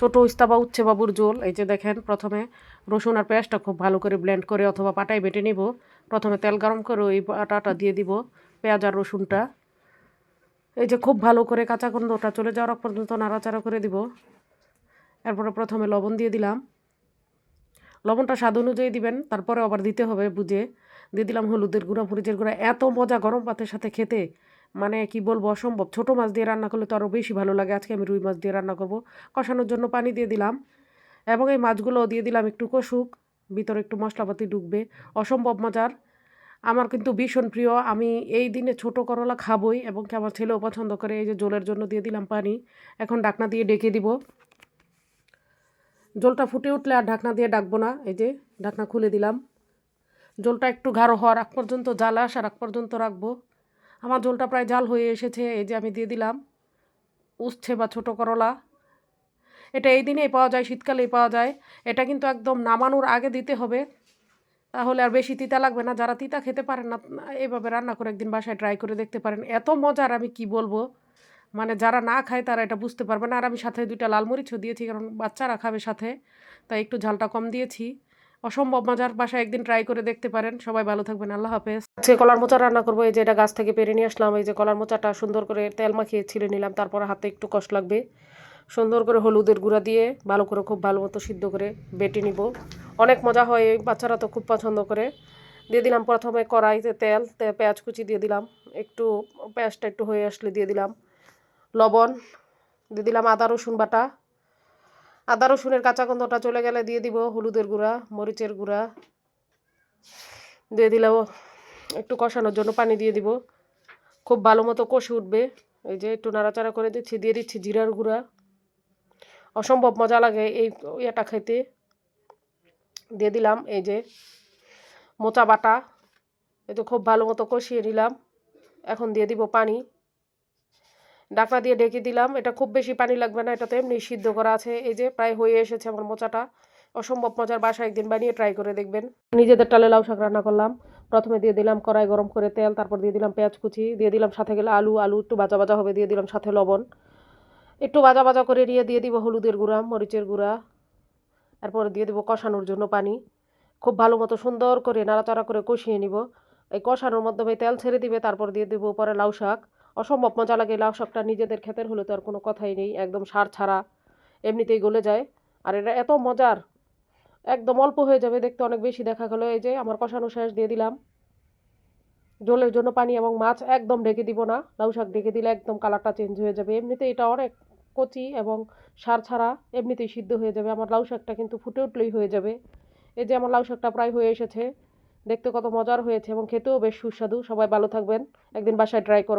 ছোট উস্তা বা উচ্ছে বাবুর ঝোল এই যে দেখেন, প্রথমে রসুন আর পেঁয়াজটা খুব ভালো করে ব্লেন্ড করে অথবা পাটায় বেটে নিব। প্রথমে তেল গরম করে ওই পাটাটা দিয়ে দিব, পেঁয়াজ আর রসুনটা। এই যে খুব ভালো করে কাঁচা গন্ধটা চলে যাওয়ার পর্যন্ত নাড়াচাড়া করে দিব। এরপরে প্রথমে লবণ দিয়ে দিলাম। লবণটা স্বাদ অনুযায়ী দিবেন তারপরে আবার দিতে হবে বুঝে। দিয়ে দিলাম হলুদের গুঁড়া, মরিচের গুঁড়া। এত মজা গরম ভাতের সাথে খেতে। মানে কি বলব, অসম্ভব। ছোটো মাছ দিয়ে রান্না করলে তো আরও বেশি ভালো লাগে। আজকে আমি রুই মাছ দিয়ে রান্না করব। কষানোর জন্য পানি দিয়ে দিলাম এবং এই মাছগুলো দিয়ে দিলাম একটু কষুক। ভিতরে একটু মশলাপাতি ঢুকবে। অসম্ভব মজার। আমার কিন্তু ভীষণ প্রিয়। আমি এই দিনে ছোট করলা খাবই এবং কি আমার ছেলেও পছন্দ করে। এই যে জলের জন্য দিয়ে দিলাম পানি। এখন ডাকনা দিয়ে ডেকে দিব। জলটা ফুটে উঠলে আর ঢাকনা দিয়ে ডাকবো না। এই যে ঢাকনা খুলে দিলাম। জলটা একটু গাঢ় হওয়ার আগ পর্যন্ত জাল আসার আগ পর্যন্ত রাখব। আমার ঝোলটা প্রায় জাল হয়ে এসেছে, এই যে আমি দিয়ে দিলাম উচ্ছে বা ছোটো করলা। এটা এই দিনেই পাওয়া যায়, শীতকালেই পাওয়া যায়। এটা কিন্তু একদম নামানোর আগে দিতে হবে। তাহলে আর বেশি তিতা লাগবে না। যারা তিতা খেতে পারেন না এভাবে রান্না করে একদিন বাসায় ট্রাই করে দেখতে পারেন। এত মজার, আমি কি বলব? মানে যারা না খায়, তারা এটা বুঝতে পারবে না। আর আমি সাথে দুইটা লাল মরিচও দিয়েছি, কারণ বাচ্চারা খাবে সাথে, তাই একটু ঝালটা কম দিয়েছি। অসম্ভব মজার বাসায় একদিন ট্রাই করে দেখতে পারেন। সবাই ভালো থাকবেন, আল্লাহ হাফেজ। আজকে কলার মোচা রান্না করব, এই যে এটা গাছ থেকে পেরে নিয়ে আসলাম, এই যে কলার মোচাটা সুন্দর করে তেল মাখিয়ে ছিলে নিলাম, তারপর হাতে একটু কষ্ট লাগবে। সুন্দর করে হলুদের গুঁড়া দিয়ে ভালো করে খুব ভালো মতো সিদ্ধ করে বেটে নিব। অনেক মজা হয়, এই বাচ্চারা তো খুব পছন্দ করে। দিয়ে দিলাম প্রথমে কড়াইতে তেল পেঁয়াজ কুচি দিয়ে দিলাম, একটু পেঁয়াজটা একটু হয়ে আসলে দিয়ে দিলাম। লবণ, দিয়ে দিলাম আদা, রসুন বাটা আদা, রসুনের কাঁচা গন্ধটা চলে গেলে দিয়ে দিব হলুদের গুঁড়া, মরিচের গুঁড়া। দিয়ে দিলাম একটু কষানোর জন্য পানি দিয়ে দিব। খুব ভালো মতো কষে উঠবে। এই যে একটু নাড়াচাড়া করে দিচ্ছি, দিয়ে দিচ্ছি জিরার গুঁড়া। অসম্ভব মজা লাগে এই ইয়েটা খেতে। দিয়ে দিলাম এই যে মোচা বাটা। এই তো খুব ভালো মতো কষিয়ে নিলাম। এখন দিয়ে দিব পানি। ডাকনা দিয়ে ঢেকে দিলাম। এটা খুব বেশি পানি লাগবে না এটা তো এমনি সিদ্ধ করা আছে। এই যে প্রায় হয়ে এসেছে আমার মোচাটা। অসম্ভব মজার বাসা একদিন বানিয়ে ট্রাই করে দেখবেন। নিজেদের টালে লাউ শাক রান্না করলাম। প্রথমে দিয়ে দিলাম কড়াই গরম করে তেল, তারপর দিয়ে দিলাম পেঁয়াজ কুচি, দিয়ে দিলাম সাথে গেলে আলু আলু একটু বাজা বাজা হবে, দিয়ে দিলাম সাথে লবণ। একটু বাজা বাজা করে নিয়ে দিয়ে দিব হলুদের গুঁড়া, মরিচের গুঁড়া। এরপরে দিয়ে দিব কষানোর জন্য পানি। খুব ভালো মতো সুন্দর করে নাড়াচাড়া করে কষিয়ে নিব। এই কষানোর মাধ্যমে তেল ছেড়ে দিবে, তারপর দিয়ে দিব পরে লাউ শাক। অসম্ভব মজা লাগে লাউ শাকটা নিজেদের ক্ষেতের হলে তো আর কোনো কথাই নেই, একদম সার ছাড়া এমনিতেই গলে যায়। আর এটা এত মজার, একদম অল্প হয়ে যাবে দেখতে, অনেক বেশি দেখা গেলো। এই যে আমার কষানো শেষ দিয়ে দিলাম। জলের জন্য পানি এবং মাছ একদম ঢেকে দিব না, লাউ শাক ঢেকে দিলে একদম কালারটা চেঞ্জ হয়ে যাবে। এমনিতে এটা অনেক কচি এবং সার ছাড়া এমনিতেই সিদ্ধ হয়ে যাবে। আমার লাউ শাকটা কিন্তু ফুটে উঠলেই হয়ে যাবে। এই যে আমার লাউ শাকটা প্রায় হয়ে এসেছে, দেখতে কত মজার হয়েছে এবং খেতেও বেশ সুস্বাদু। সবাই ভালো থাকবেন, একদিন বাসায় ট্রাই করবেন